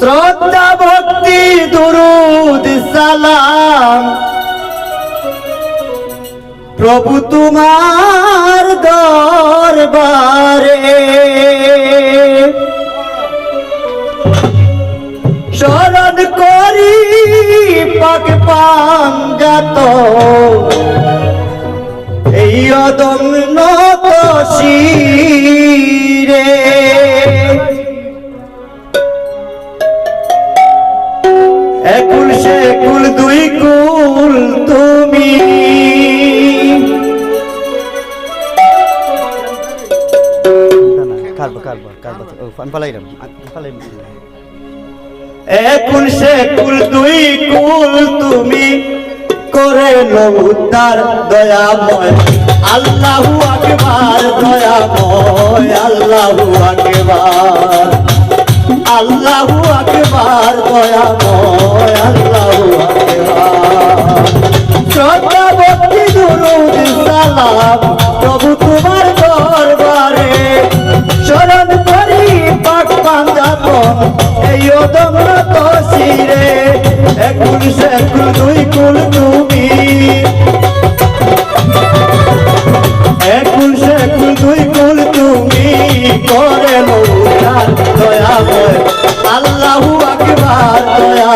শ্রদ্ধা ভক্তি দুরুদ সালাম। প্রভু তোমার দরবারে। শরণ করি পাক পাঙ্গাত। এই অদম নত একুল সে কুল দুই কুল তুমি। একুল সে কুল দুই কুল তুমি। করে উদ্ধার দয়াময় আল্লাহু আকবার দয়াময় আল্লাহু আকবার। আল্লাহু আকবার দয়াময়। শ্রদ্ধা ভক্তি দুরুদ সালাম প্রভু তোমার দরবারে শরণ করি পাক পাঞ্জাতন এই অদম্র তসিরে একুল সেকুল দুই কুল তুমি একুল সেকুল দুই কুল তুমি করে মৌলার আকবার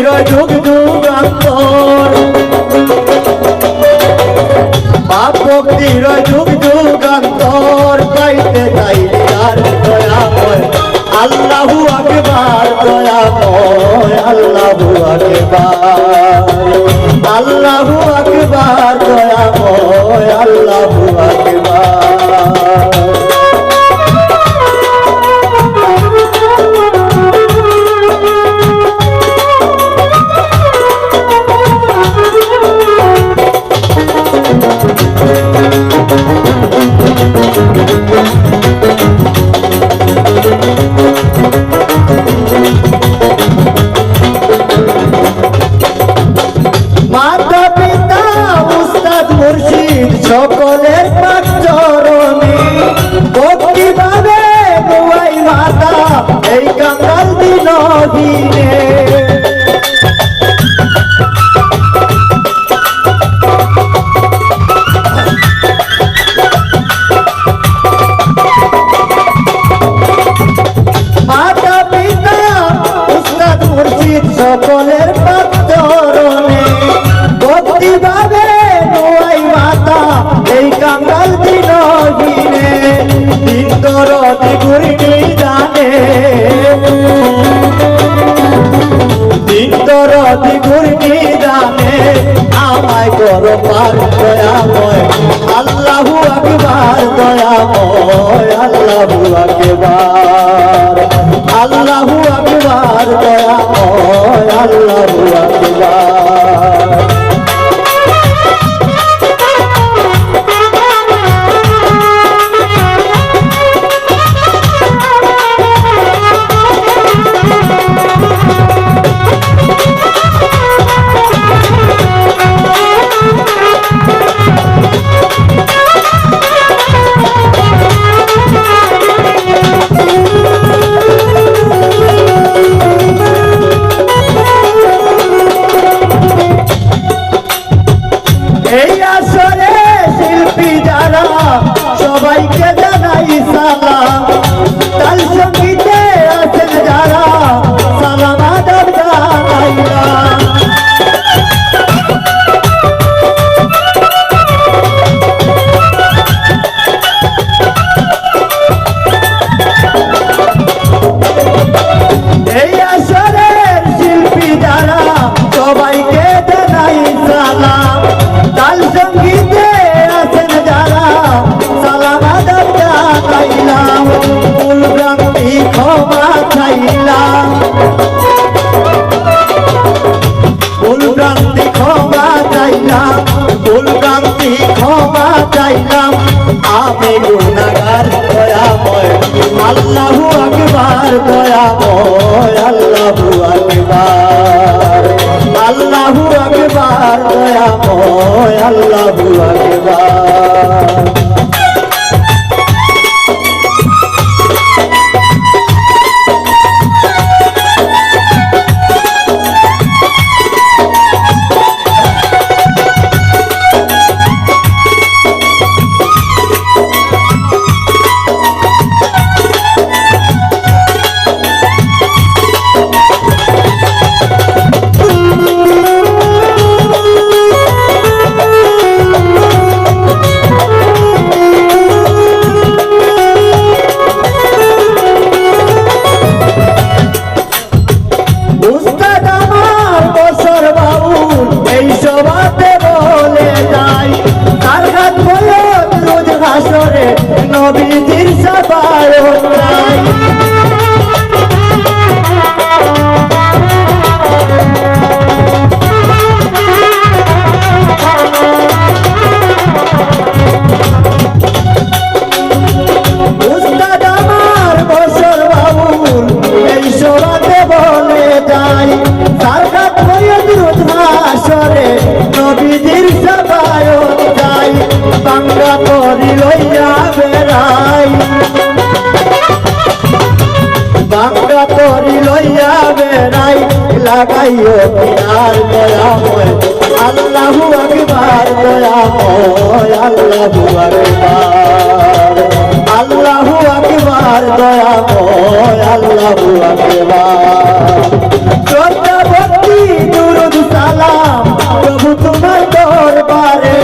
ফকির যুগ যুগান্তর বাপ ভক্তির যুগ যুগান্তর পাইতে চাইলে আর দয়াময়। আল্লাহু আকবার, দয়াময়, আল্লাহু আকবার। আল্লাহু আকবার, দয়াময়, আল্লাহু আকবার। 一眼。পার দয়াময় আল্লাহু আকবার দয়াময় আল্লাহু আকবার। আল্লাহু আকবার দয়াময় আল্লাহু আকবার। আমি গুণাগার দয়াময়। আল্লাহু আকবার দয়াময় আল্লাহু আকবার। আল্লাহু আকবার দয়াময় আল্লাহু আকবার। হাসরে নবীজির সবায়ত যাই বাংলা করি লইয়া বেড়াই লাগাইও পিয়ার দয়াময়। আল্লাহু আকবার, দয়াময়, আল্লাহু আকবার। আল্লাহু আকবার, দয়াময়, আল্লাহু আকবার। শ্রদ্ধা, ভক্তি, দুরুদ, সালাম, প্রভু তোমার দরবারে।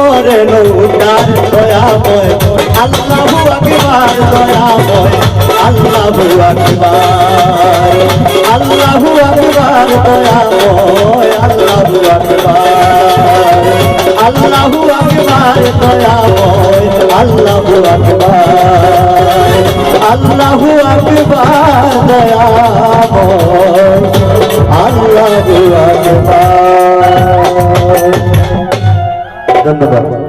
করে নৌকার দয়াময়। আল্লাহু আকবার, দয়াময়। আল্লাহু আকবার। আল্লাহু আকবার, দয়াময়। আল্লাহু আকবার। আল্লাহু আকবার, দয়াময়। আল্লাহু আকবার। আল্লাহু আকবার, দয়াময়। আল্লাহু আকবার। ধন্যবাদ।